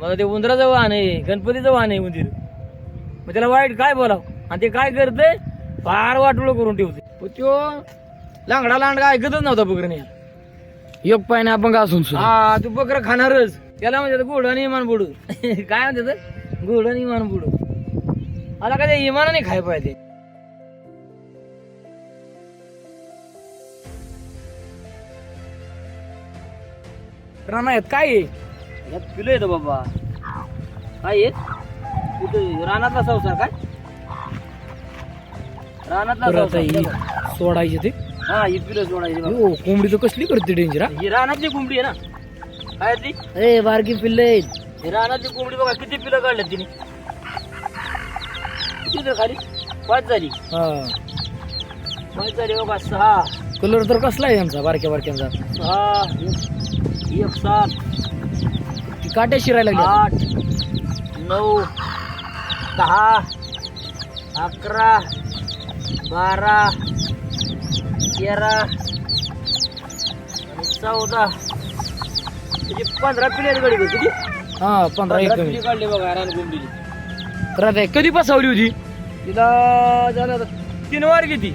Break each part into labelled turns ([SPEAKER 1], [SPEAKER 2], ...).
[SPEAKER 1] मला ते उंदराचं वाहन आहे गणपतीचं वाहन आहे उंदीर. मग त्याला वाईट काय बोलाव? आणि ते काय करते फार वाटोळ करून ठेवते पण त्यो लांगडा लांडगा ऐकतच नव्हता बकरने.
[SPEAKER 2] एक पायने आपण घासून सुद्धा.
[SPEAKER 1] हा तू बकर खाणारच. त्याला म्हणजे गोड आणि इमान बुड. काय म्हणते गोड आणि इमान बुड. आता काय ते इमानाने खाय पाहिजे.
[SPEAKER 2] रानात काय आहे?
[SPEAKER 1] यात पिलं येतं बाबा. काय येत? कुठे? रानातला संसार काय? रानातला संसार.
[SPEAKER 2] ही सोडायचे ते?
[SPEAKER 1] हा ही पिलं सोडायची बाबा.
[SPEAKER 2] हो कोंबडी तर कसली करते डेंजर?
[SPEAKER 1] ही रानातली कोंबडी आहे ना? काय ती?
[SPEAKER 2] ए बारकी पिल्ले
[SPEAKER 1] ही रानातली कोंबडी बघा किती पिलं काढल्यात तिने. किती तर खाली? पाच झाली.
[SPEAKER 2] हा.
[SPEAKER 1] पाच झाली बघा सहा.
[SPEAKER 2] कलर तर कसला आहे यांचा बारक्या बारक्यांचा
[SPEAKER 1] सहा एक- एक सात.
[SPEAKER 2] काट्या शिरायला लागल्या.
[SPEAKER 1] आठ नऊ दहा अकरा बारा तेरा आणि चौदा. त्याची पंधरा पिले गाडी बघ किती?
[SPEAKER 2] हा पंधरा एक
[SPEAKER 1] पंधरा काढले बघा रान कोंबडीची
[SPEAKER 2] तर आता कधी बसवली होती?
[SPEAKER 1] तिला झालं आता तीन वार किती?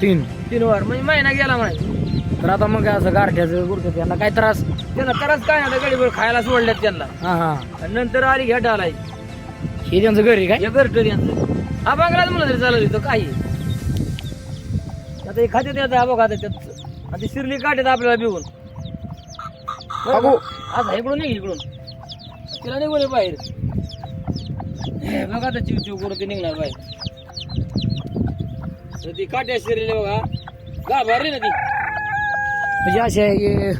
[SPEAKER 2] तीन.
[SPEAKER 1] तीन वार म्हणजे महिना गेला म्हणायचं
[SPEAKER 2] तर आता मग असं गारठ्याचं गुरठ्याचं त्यांना काय त्रास?
[SPEAKER 1] त्यांना तरच काय आता गाडीवर खायला सोडल्यात त्यांना.
[SPEAKER 2] हा हा.
[SPEAKER 1] आणि नंतर आली घ्या आलाय
[SPEAKER 2] हे त्यांचं घर आहे काय?
[SPEAKER 1] हे घरटर यांचं. हा बांगलाच म्हणलं तरी चालत इथं काही आता हे खात्यात येतं बघा आता त्यात. आता शिरली काढतात आपल्याला बिवून. आता इकडून नाही इकडून. तिला निघून बाहेर. हे बघा आता चिव चिव करून ते निघणार बाहेर. तर ती काट्या शिरली बघा. गाभारली ना ती.
[SPEAKER 2] म्हणजे असे हे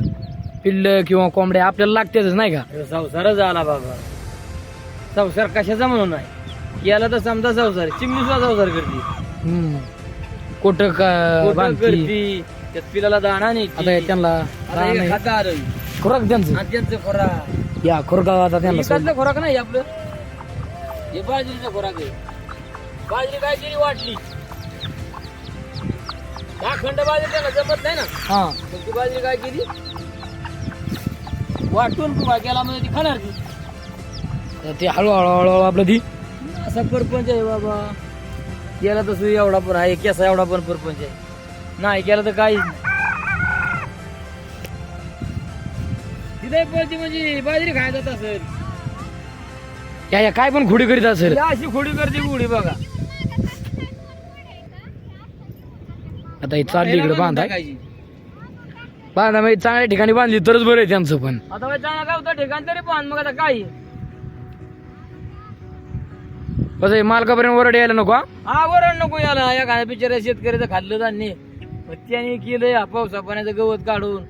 [SPEAKER 2] पिल्ल किंवा कोंबड्या आपल्याला लागतेच नाही का?
[SPEAKER 1] संसारच आला बाबा. संसार कशाचा म्हणून नाही केला तर समजा संसार चिमणी सुद्धा संसार करते.
[SPEAKER 2] हम्म. कोट
[SPEAKER 1] पोटं
[SPEAKER 2] बांधती?
[SPEAKER 1] करती? त्यात पिलाला दाणा नाही
[SPEAKER 2] आता हे त्यांना
[SPEAKER 1] खाता आलं.
[SPEAKER 2] खुराक त्यांचं.
[SPEAKER 1] खोराक.
[SPEAKER 2] या खुरका आता त्यांना सोड.
[SPEAKER 1] खोराक नाही आपलं. हे बाजरीचा खोराक आहे. बाजरी काय केली वाटली. दहा खंड बाजरी त्याला जमत नाही ना.
[SPEAKER 2] हा.
[SPEAKER 1] मग ती बाजरी काय केली? वाटून केला म्हणजे ती खाणार ती.
[SPEAKER 2] तर ते हळूहळू हळूहळू आपलं ती.
[SPEAKER 1] असा परपंच आहे बाबा. केला तर सुई एवढा पण आहे केसा एवढा पण परपंच आहे. नाही केला तर काही तिथे पळती म्हणजे बाजरी खायला जात असेल.
[SPEAKER 2] या या काय पण खुडी करीत असेल.
[SPEAKER 1] या अशी खोडी करते गुढी बघा.
[SPEAKER 2] आता हे चालली इकडे बांधा
[SPEAKER 1] टाकायची.
[SPEAKER 2] बांधा म्हणजे चांगल्या ठिकाणी बांधली तरच बरं आहे त्यांचं पण.
[SPEAKER 1] आता बाई चांगला काय होतं ठिकाण तरी पण मग आता काय?
[SPEAKER 2] कसं आहे, मालकापर्यंत वरड यायला नको हा?
[SPEAKER 1] हा नको याला या काय बिचाऱ्या शेतकऱ्याचं खाल्लं धान्य. मग त्याने केलं या पावसा पाण्याचं गवत काढून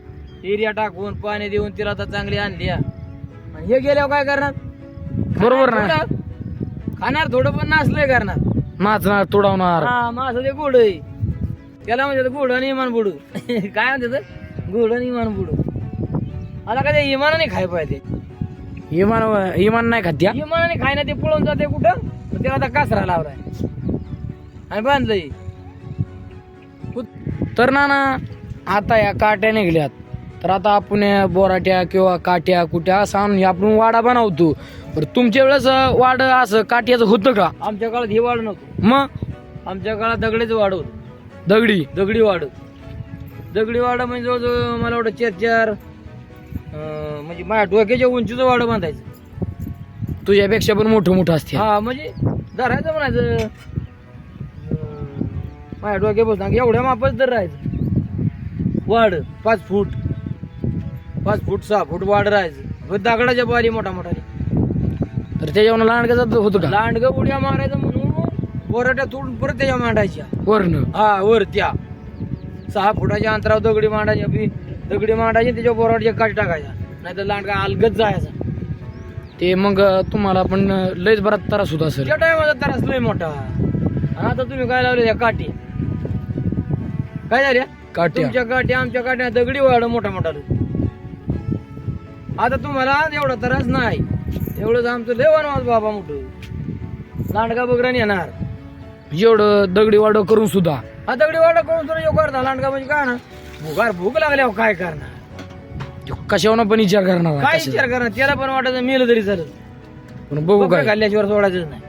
[SPEAKER 1] एरिया टाकून पाणी देऊन तिला आता चांगली आणली. आणि हे गेल्यावर काय करणार?
[SPEAKER 2] बरोबर
[SPEAKER 1] खाणार
[SPEAKER 2] ना.
[SPEAKER 1] थोडं, खाणार थोडं पण नाचलंय करणार.
[SPEAKER 2] नाचणार तोडावणार.
[SPEAKER 1] हा असं ते गोड आहे. त्याला म्हणजे गोड आणि इमान बुडू. काय म्हणते गोड आणि इमान बुडू. आता काय ते इमानाने खाय पाहिजे.
[SPEAKER 2] इमान इमान नाही खात्या
[SPEAKER 1] इमानाने खाय ना ते पळून जाते कुठं? त्याला आता कासरा लावलाय. आणि बांधलंय.
[SPEAKER 2] तर ना ना आता या काट्या निघल्यात. तर आता आपण या बोराट्या किंवा काट्या कुट्या असं आणून हे आपण वाडा बनवतो. तर तुमच्या वेळेस वाड असं काट्याचं होतं का?
[SPEAKER 1] आमच्या काळात हे वाढ नव्हतं.
[SPEAKER 2] मग?
[SPEAKER 1] आमच्या काळात दगडीच वाढ होत.
[SPEAKER 2] दगडी?
[SPEAKER 1] दगडी वाढ दगडी वाडा म्हणजे जवळजवळ मला वाटतं चार चार अं, म्हणजे माझ्या डोक्याच्या उंचीचं वाड बांधायचं.
[SPEAKER 2] तुझ्यापेक्षा पण मोठं मोठं असते.
[SPEAKER 1] हा म्हणजे धरायचं म्हणायचं. अं, माझ्या डोक्यापासून एवढ्या मापाच दर राहायचं. वाढ पाच फूट. पाच फूट सहा फूट वाढ राहायचं. व दगडाच्या बारी मोठा मोठा
[SPEAKER 2] तर त्याच्यावर लांडग्याचं होतं का?
[SPEAKER 1] लांडग उड्या मारायचं म्हणून बोराट्या तोडून परत त्याच्या मांडायच्या.
[SPEAKER 2] वरण
[SPEAKER 1] हा वर त्या सहा फुटाच्या अंतरावर दगडी मांडायच्या बी दगडी मांडायची त्याच्या बोराटच्या काठी टाकायच्या. नाही तर लांडगा अलगत जायचा.
[SPEAKER 2] ते मग तुम्हाला पण लयच बराच त्रास होत असेल.
[SPEAKER 1] त्या टायमाला त्रास लय मोठा. आता तुम्ही काय लावले त्या काठी? काय झाल्या
[SPEAKER 2] काट्या.
[SPEAKER 1] तुमच्या काट्या आमच्या काट्या दगडी वाढ मोठा मोठा आता तुम्हाला एवढा त्रास नाही. एवढंच आमचं लय वनवास बाबा मोठं. लांडगा बगरान येणार.
[SPEAKER 2] एवढं दगडी वाड करून सुद्धा.
[SPEAKER 1] हा दगडी वाडा करून तुला योग करता लांडगा म्हणजे काय ना? भुगार भूक लागल्यावर काय करणार?
[SPEAKER 2] कशावर पण विचार करणार
[SPEAKER 1] काय. विचार करणार? त्याला पण वाटायचं मेलं तरी चालत
[SPEAKER 2] पण बघू काय.
[SPEAKER 1] खाल्ल्याशिवाय सोडायचंच नाही.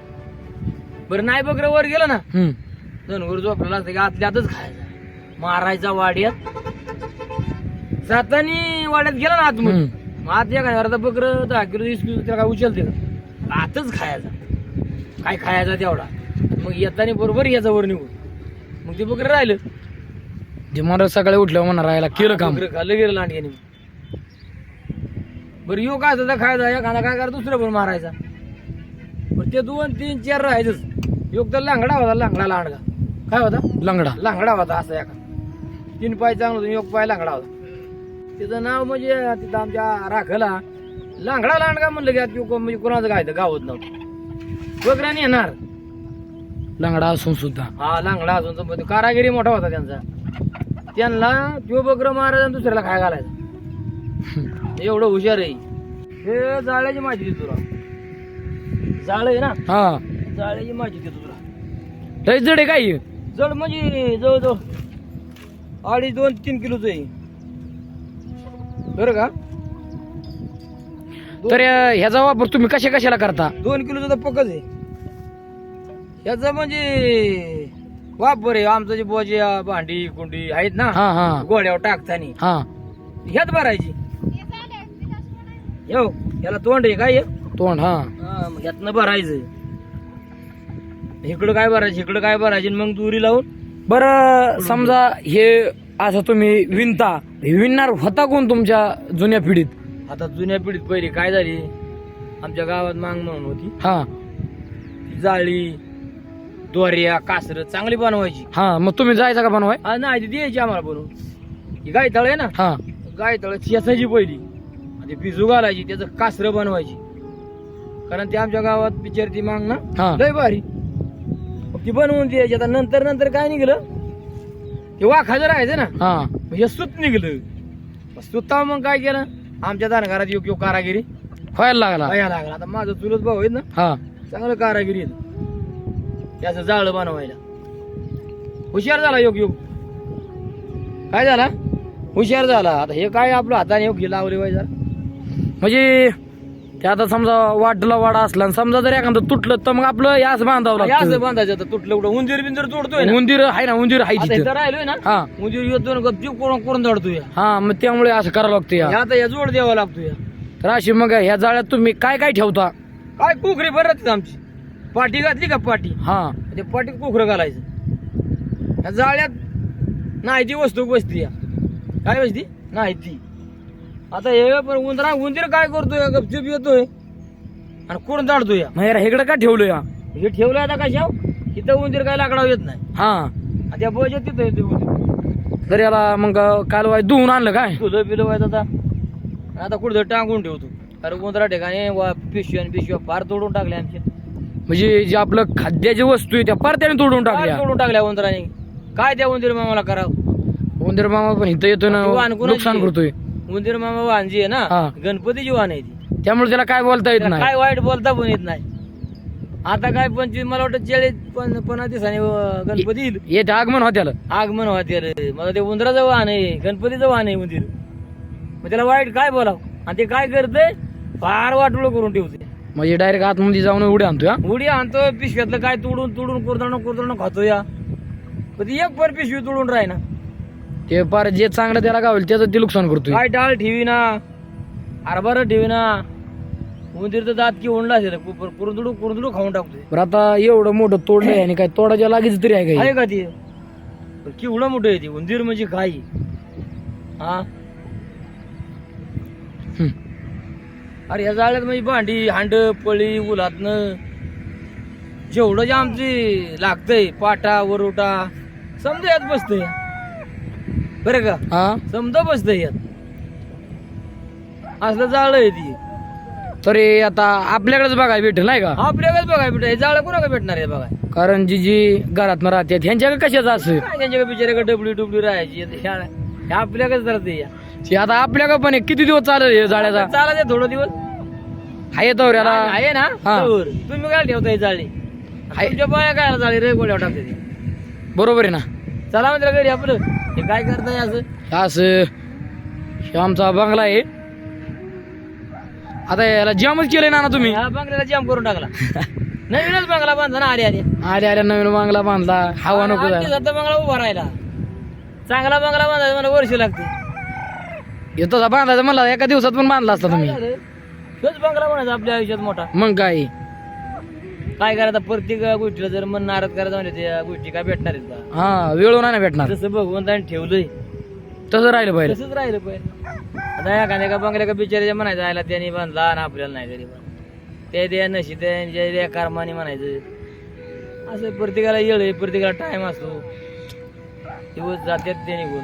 [SPEAKER 1] बरं नाही बकरं वर गेलं ना
[SPEAKER 2] हम्म.
[SPEAKER 1] धनगर झोपलेला असतं की आतल्या आतच खायचा. मारायचा वाड्यात. जातानी वाड्यात गेला ना आतमध्ये.
[SPEAKER 2] हम्म.
[SPEAKER 1] मग आत एका अर्धा बकर दहा किलो वीस किलो त्याला काय उचलते का? आतच खायचा. काय खायचा तेवढा. मग येताना बरोबर याचा वर निघून. ते बकरं राहिलं.
[SPEAKER 2] जे मला सकाळी उठल्यावर म्हणणार राहायला केलं काम.
[SPEAKER 1] बकरं खाल्लं गेलं लांडग्याने बरं यो काय होता खायचा एखादा काय करा दुसरं पण मारायचा. पण ते दोन तीन चार राहायचंच. योग तर लांगडा होता लांगडा लांडगा. काय होता?
[SPEAKER 2] लंगडा.
[SPEAKER 1] लांगडा होता असा एका. तीन पाय चांगला होता एक पाय लांगडा होता. त्याचं नाव म्हणजे तिथं आमच्या राखला. लांगडा लांडगा म्हणलं की म्हणजे कोणाचं काय गावत नव्हतं. बकऱ्याने येणार.
[SPEAKER 2] लंगडा असून सुद्धा.
[SPEAKER 1] हा लांगडा म्हणजे कारागिरी मोठा होता त्यांचा. त्यांना त्यो बकरं मारायचा आणि दुसऱ्याला काय घालायचं. एवढं हुशार आहे. हे जाळ्याची माझी देतो तुला. जाळ आहे ना?
[SPEAKER 2] हा.
[SPEAKER 1] जाळ्याची माझी देतो तुला.
[SPEAKER 2] लय जड आहे काय?
[SPEAKER 1] जड म्हणजे जवळजवळ अडीच दोन तीन किलोचं आहे. बरं का?
[SPEAKER 2] तर ह्याचा वापर तुम्ही कशा कशाला करता?
[SPEAKER 1] दोन किलोचं तर पकच आहे. याचं म्हणजे वापर आहे आमचं जे बोजिया भांडी कुंडी आहेत ना
[SPEAKER 2] हा हा.
[SPEAKER 1] गोड्यावर टाकतानी.
[SPEAKER 2] हा.
[SPEAKER 1] ह्यात भरायची. यो याला तोंड आहे काय हे?
[SPEAKER 2] तोंड हा.
[SPEAKER 1] हा, मग ह्यातनं भरायचं. इकडं काय भरायचं इकडं काय भरायची मग दुरी लावून.
[SPEAKER 2] बर समजा हे असं तुम्ही विणता हे विणणार होता कोण तुमच्या जुन्या पिढीत?
[SPEAKER 1] आता जुन्या पिढीत पहिली काय झाली? आमच्या गावात मांग म्हणून होती.
[SPEAKER 2] हा.
[SPEAKER 1] ती जाळी दोऱ्या कासर चांगली बनवायची.
[SPEAKER 2] हा मग तुम्ही जायचा का बनवाय?
[SPEAKER 1] नाही ती द्यायची आम्हाला बनवून. ही गाय तळ आहे ना?
[SPEAKER 2] हा.
[SPEAKER 1] गाय तळ चेचायची पहिली. आणि ती पिजू घालायची त्याचं कासर बनवायची. कारण ते आमच्या गावात पिक्चर ती मांग ना
[SPEAKER 2] हा.
[SPEAKER 1] लय भारी. मग ती बनवून द्यायची. आता नंतर नंतर काय निघलं? ते वाखाचं राहायचं ना.
[SPEAKER 2] हा.
[SPEAKER 1] हे सूत निघलं. मग सुता मग काय केलं? आमच्या दानघरात योग्य कारागिरी.
[SPEAKER 2] व्हायला लागला.
[SPEAKER 1] व्हायला लागला. आता माझं चुलत भाऊ आहेत ना
[SPEAKER 2] हा.
[SPEAKER 1] चांगलं कारागिरी आहेत. त्याचं जाळं बनवायला. हुशार झाला योग योग. काय झाला? हुशार झाला. आता हे काय आपलं हाताने योग्य लावले पाहिजे.
[SPEAKER 2] म्हणजे ते आता समजा वाटला वाडा असला आणि समजा जर एखादं तुटलं तर मग आपलं यास बांधावं
[SPEAKER 1] असं
[SPEAKER 2] लागतं.
[SPEAKER 1] बांधायचं. आता तुटलं कुठं? उंदीर बिंदीर तोडतोय ना.
[SPEAKER 2] उंदीर आहे ना उंदीर आहे
[SPEAKER 1] आता
[SPEAKER 2] तिथं.
[SPEAKER 1] इथं राहिलोय ना.
[SPEAKER 2] हा.
[SPEAKER 1] उंदीर येतो ना गपचूप करून करून तोडतोय
[SPEAKER 2] हा मग त्यामुळे असं करावं लागतं या.
[SPEAKER 1] आता या जोड द्यावा लागतोय.
[SPEAKER 2] तर अशी मग ह्या जाळ्यात तुम्ही काय काय ठेवता?
[SPEAKER 1] काय कुकरी भरत आमची. पाठी घातली का पाठी?
[SPEAKER 2] हा.
[SPEAKER 1] ते पाठीत कुखरं घालायचं. या जाळ्यात नाही ती वस्तू बसती काय बसती? नाही ती. आता हे पण उंदरा उंदीर काय करतोय? गपचूप येतोय. आणि कोण जाडतोय
[SPEAKER 2] याला हेकडं का ठेवलं या?
[SPEAKER 1] हे ठेवलं आता कशाव? इथं उंदीर काय लाकडाव येत नाही.
[SPEAKER 2] हा.
[SPEAKER 1] त्या बोजात तिथं येते उंदीर.
[SPEAKER 2] तर याला मग काल वाय धुवून आणलं काय?
[SPEAKER 1] तुझं बिलं व्हायचं आता. आता कुठं टांगून ठेवतो. अरे उंदरा ठिकाणी पिशव्या आणि पिशव्या फार तोडून टाकल्या आमच्या
[SPEAKER 2] म्हणजे जे आपलं खाद्याची वस्तू आहे त्या परत्याने तोडून टाकल्या.
[SPEAKER 1] तोडून टाकल्या उंदराने. काय त्या उंदीर मामाला करावं?
[SPEAKER 2] उंदीर मामा पण इथं येतो ना
[SPEAKER 1] वाहन कोणाची
[SPEAKER 2] नुकसान? करतोय.
[SPEAKER 1] उंदीर मामा वाहनजी आहे
[SPEAKER 2] हा.
[SPEAKER 1] ना गणपतीची वाहन आहे ती.
[SPEAKER 2] त्यामुळे त्याला काय बोलता येत नाही.
[SPEAKER 1] काय वाईट बोलता पण येत नाही. आता काय पंचवीस मला वाटतं चाळीस पण पन्नास दिवसांनी अं, गणपती येईल.
[SPEAKER 2] येते आगमन होत्याला
[SPEAKER 1] आगमन होते रे मला ते उंदराचं वाहन आहे गणपतीचं वाहन आहे उंदीर. मग त्याला वाईट काय बोलाव? आणि ते काय करते फार वाटोळ करून ठेवते
[SPEAKER 2] म्हणजे डायरेक्ट आतमध्ये जाऊन उडी आणतोय हा?
[SPEAKER 1] उडी आणतो पिशव्यातलं काय तोडून तोडून कुरदणं कुरदणं खातो या पण ती एक पण पिशवी तोडून राही ना.
[SPEAKER 2] ते पार जे चांगलं त्याला गावेल त्याचं ते नुकसान करतोय.
[SPEAKER 1] काय डाळ ठेवी ना हरभरा ठेवी ना. उंदीर तर दात की ओंडला असेल कुरदुडू कुरदुडू खाऊन टाकतोय.
[SPEAKER 2] बरं आता एवढं मोठं तोडलंय आणि काय तोडाच्या लागेच तरी आहे
[SPEAKER 1] आहे
[SPEAKER 2] काय
[SPEAKER 1] का ते? केवढं मोठं आहे ते? उंदीर म्हणजे काय? हा? अरे या जाळ्यात म्हणजे भांडी हांड पळी उलातनं. जेवढं जे आमची लागतंय पाटा वरोटा समजा यात बसतंय. बरं का?
[SPEAKER 2] हा?
[SPEAKER 1] समजा बसतंय यात. असलं जाळ आहे ती.
[SPEAKER 2] तरी आता आपल्याकडेच बघायला भेटेल नाही का?
[SPEAKER 1] आपल्याकडे बघाय भेटाय जाळ कोणाकडे भेटणार आहे बघा?
[SPEAKER 2] कारण जी जी घरात राहतात. ह्यांच्याकडे कशाचं असं?
[SPEAKER 1] काय त्यांच्या बिचाऱ्याकडे डबली डुबली राहायची. ह्या ह्या आपल्याकडेच राहते या.
[SPEAKER 2] ते आता आपल्याकडे पण आहे. किती दिवस चालेल हे जाळ्याचा?
[SPEAKER 1] चाला ते थोडं दिवस.
[SPEAKER 2] आहे तर याला
[SPEAKER 1] आहे ना
[SPEAKER 2] हा.
[SPEAKER 1] तोवर. तुम्ही काय ठेवताय जाळी? तुमच्या बाया काय जाळी रे गोळ्या टाकते ती.
[SPEAKER 2] बरोबर आहे ना.
[SPEAKER 1] चला म्हणजे घरी आपलं. हे काय करताय असं?
[SPEAKER 2] असं. हे आमचा बंगला आहे. आता याला जामच केलंय ना तुम्ही?
[SPEAKER 1] हा बंगल्याला जाम करून टाकला. नवीनच बंगला बांधला ना आले आले
[SPEAKER 2] आल्या आल्या नवीन बंगला बांधला. हवा नको
[SPEAKER 1] बंगला उभा राहिला. चांगला बंगला बांधायला मला वर्ष लागते.
[SPEAKER 2] तसा बांधायचा म्हणला एका दिवसात पण बांधला असता तुम्ही.
[SPEAKER 1] तोच बंगला म्हणायचा आपल्या आयुष्यात मोठा?
[SPEAKER 2] मग काय?
[SPEAKER 1] काय करायचं? प्रत्येक गोष्टीला जर मन नाराज करायचं म्हणजे त्या गोष्टी काय भेटणार आहेत का
[SPEAKER 2] हा वेळ नाही भेटणार.
[SPEAKER 1] जसं भगवंताने ठेवलंय
[SPEAKER 2] तसं राहिलं पाहिजे.
[SPEAKER 1] तसंच राहिलं पाहिजे. आता एखाद्या का बंगल्या का बिचाराच्या म्हणायचं आयला त्यांनी बांधला आणि आपल्याला नाही तरी पण ते द्या नशी त्यांच्या द्या कर्माने म्हणायचं. असं प्रत्येकाला येळ आहे प्रत्येकाला टाइम असतो. दिवस जातात ते निघून.